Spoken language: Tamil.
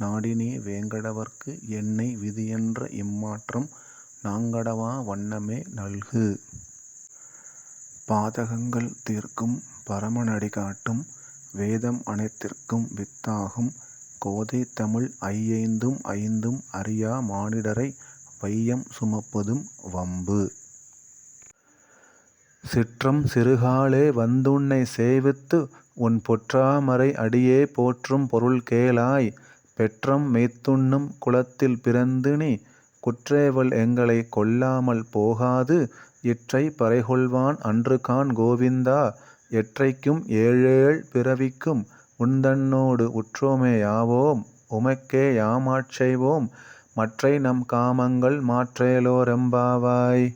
நாடினே வேங்கடவர்க்கு என்னை விதியென்ற இம்மாற்றம் நாங்கடவா வண்ணமே நல்கு. பாதகங்கள் தீர்க்கும் பரமனடி காட்டும் வேதம் அனைத்திற்கும் வித்தாகும் கோதைதமிழ் ஐயைந்தும் ஐந்தும் அறியா மானிடரை வையம் சுமப்பதும் வம்பு. சிற்றம் சிறுகாலே வந்துன்னைச் சேவித்து உன் பொற்றாமரை அடியே போற்றும் பொருள் கேளாய் பெற்றம் மேத்துண்ணும் குலத்தில் பிறந்துநீ குற்றேவல் எங்களைக் கொல்லாமல் போகாது இற்றைப் பறைகொள்வான் அன்றுகாண் கோவிந்தா எற்றைக்கும் ஏழேழ் பிறவிக்கும் உன்தன்னோடு உற்றோமே யாவோம் உமக்கே யாமாட்செய்வோம் மற்றை நம் காமங்கள் மாற்றேலோரெம்பாவாய்.